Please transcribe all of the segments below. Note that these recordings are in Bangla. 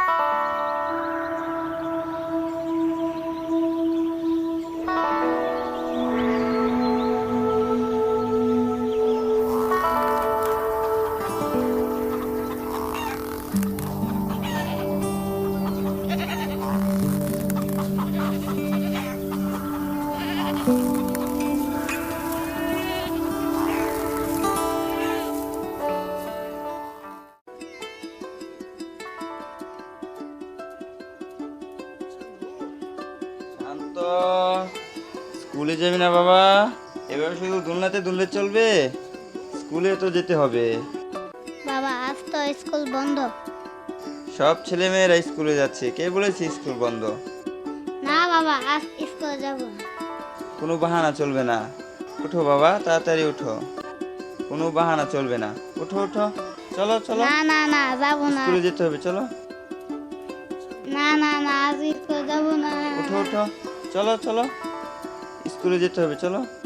শান্ত এবার শুধু দুলনাতে দুললে চলবে? স্কুলে তো যেতে হবে। বাবা আজ তো স্কুল বন্ধ। সব ছেলে মেয়েরা স্কুলে যাচ্ছে। কে বলেছে স্কুল বন্ধ? না বাবা আজ স্কুল যাব। কোনো বাহানা চলবে না। উঠো বাবা তাড়াতাড়ি উঠো। কোনো বাহানা চলবে না। উঠো উঠো। চলো চলো। না না না যাব না। স্কুলে যেতে হবে চলো। না না না আজ স্কুল যাব না। উঠো উঠো। চলো চলো। স্কুলে যেতে হবে চলো।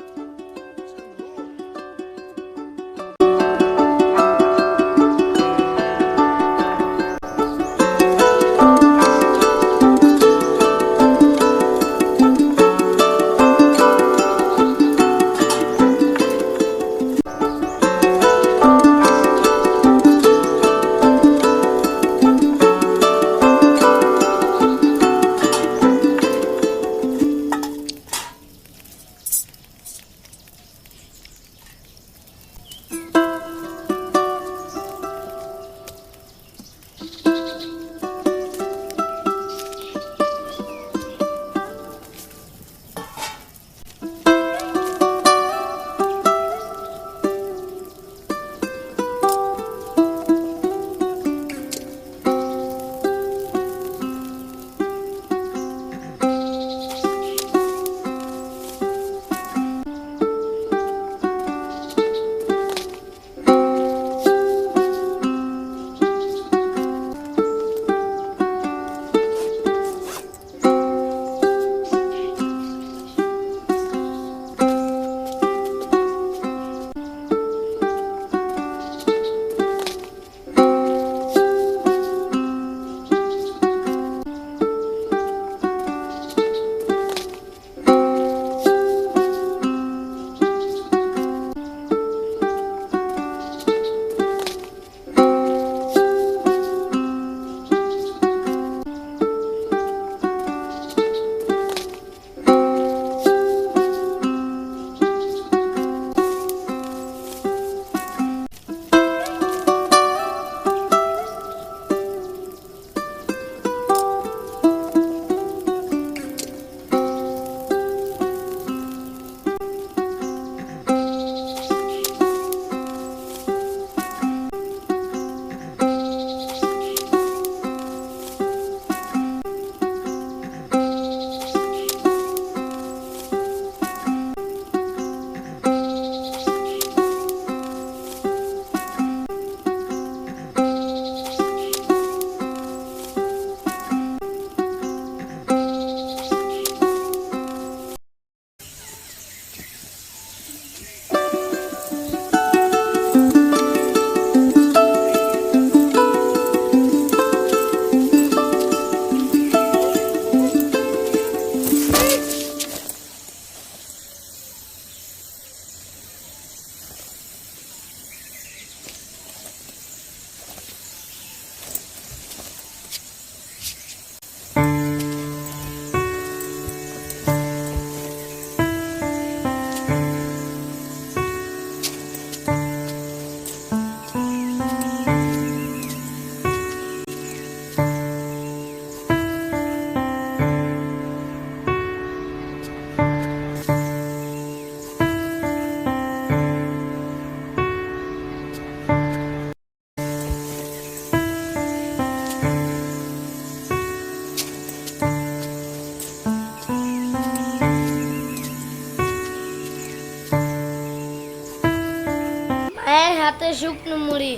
শুকনো মুড়ি,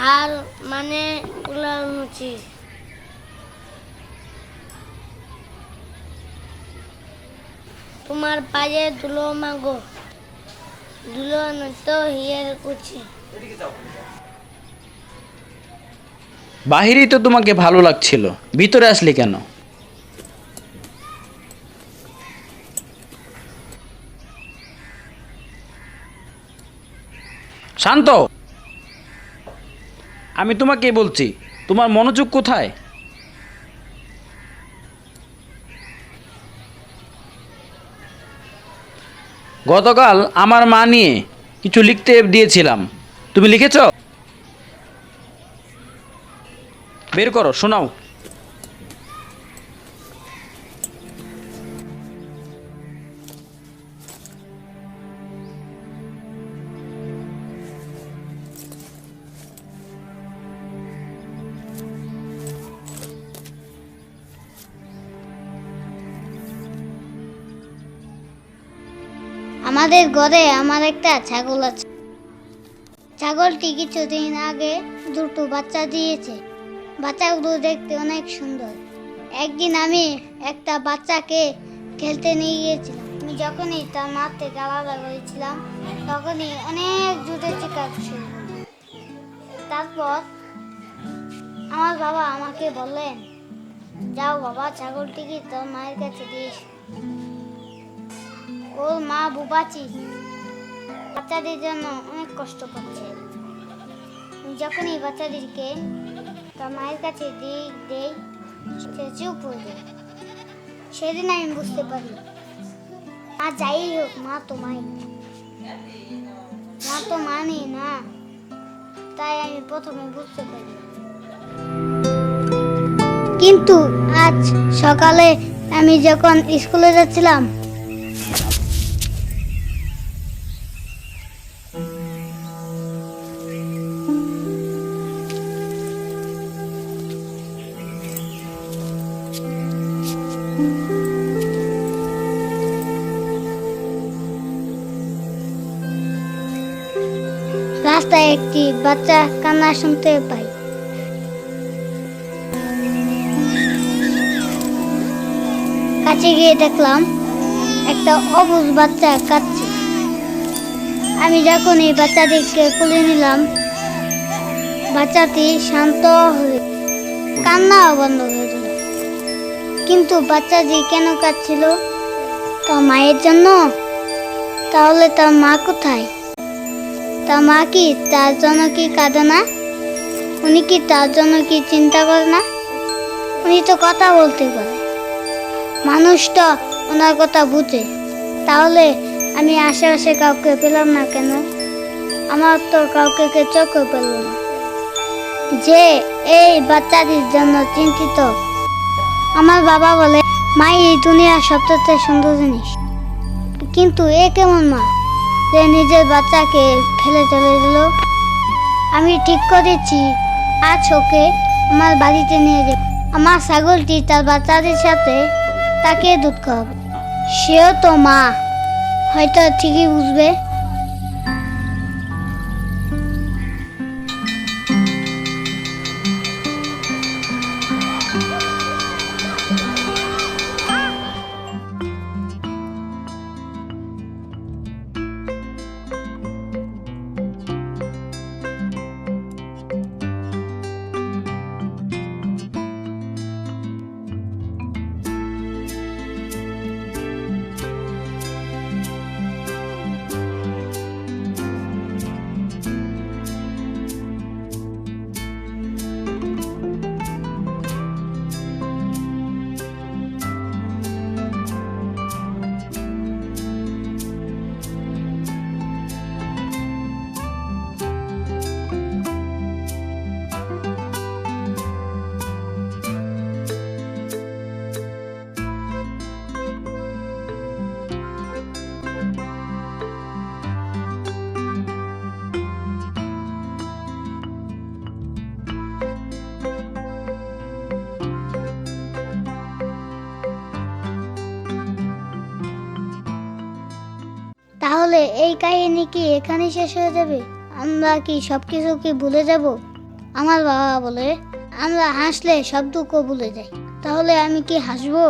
হাল মানে উলার মুচি। তোমার পায়ে ধুলো মাগো, ধুলো নয়তো হিয়ের কুচি। বাহিরেই তো তোমাকে ভালো লাগছিল, ভিতরে আসলি কেন? শান্ত! আমি তোমাকে বলছি, তোমার মনোযোগ কোথায়? গতকাল আমার মা নিয়ে কিছু লিখতে দিয়েছিলাম। তুমি লিখেছ? বের করো, শোনাও। আমাদের ঘরে আমার একটা ছাগল আছে ছাগলটি কিছুদিন আগে দুটো বাচ্চা দিয়েছে বাচ্চাগুলো দেখতে অনেক সুন্দর একদিন আমি একটা বাচ্চাকে খেলতে নিয়ে গিয়েছিলাম আমি যখনই তার মাঠ থেকে আলাদা করেছিলাম তখনই অনেক জুটে করল। তারপর আমার বাবা আমাকে বললেন, যাও বাবা, ছাগলটিকে তোর মায়ের কাছে দিয়ে এসো।" ওর মা বুবাচি। বাচ্চাদের জন্য অনেক কষ্ট পাচ্ছে যখনই বাচ্চাদেরকে তার মায়ের কাছে দিই, দেই, সে চুপ হয়ে যায়। সেদিন আমি বুঝতে পারি, মা যাই হোক, মা তো মাই। মা তো মানি না। তাই আমি প্রথমে বুঝতে পারি। কিন্তু আজ সকালে আমি যখন স্কুলে যাচ্ছিলাম রাস্তায় একটি বাচ্চা কান্না শুনতে পাই। কাছে গিয়ে দেখলাম একটা অবুজ বাচ্চা কাঁদছে। আমি যখন এই বাচ্চাটিকে তুলে নিলাম, বাচ্চাটি শান্ত হয়ে কান্নাও বন্ধ হয়ে দিল কিন্তু বাচ্চাটি কেন কাঁদছিল? তার মায়ের জন্য? তাহলে তার মা কোথায়? তা মা কি, তার জন্য কি কাঁদে না উনি কি তার জন্য কি চিন্তা করে না? উনি তো কথা বলতে পারে। মানুষ তো ওনার কথা বুঝে। তাহলে আমি আশেপাশে কাউকে পেলাম না কেন? আমার তো কাউকে কে চোখে পেল না। যে এই বাচ্চাটির জন্য চিন্তিত। আমার বাবা বলে মাই এই দুনিয়ার সবচেয়ে সুন্দর জিনিস। কিন্তু এ কেমন মা? যে নিজের বাচ্চাকে ফেলে চলে গেল। আমি ঠিক করেছি, আজ ওকে আমার বাড়িতে নিয়ে যাব। আমার ছাগলটি তার বাচ্চাদের সাথে তাকে দুধ খাওয়াবে। সেও তো মা, হয়তো ঠিকই বুঝবে। তাহলে এই কাহিনী কি এখানেই শেষ হয়ে যাবে? আমরা কি সব কিছু কি ভুলে যাব? আমার বাবা বলে, আমরা হাসলে সব দুঃখ ভুলে যাই। তাহলে আমি কি হাসবো?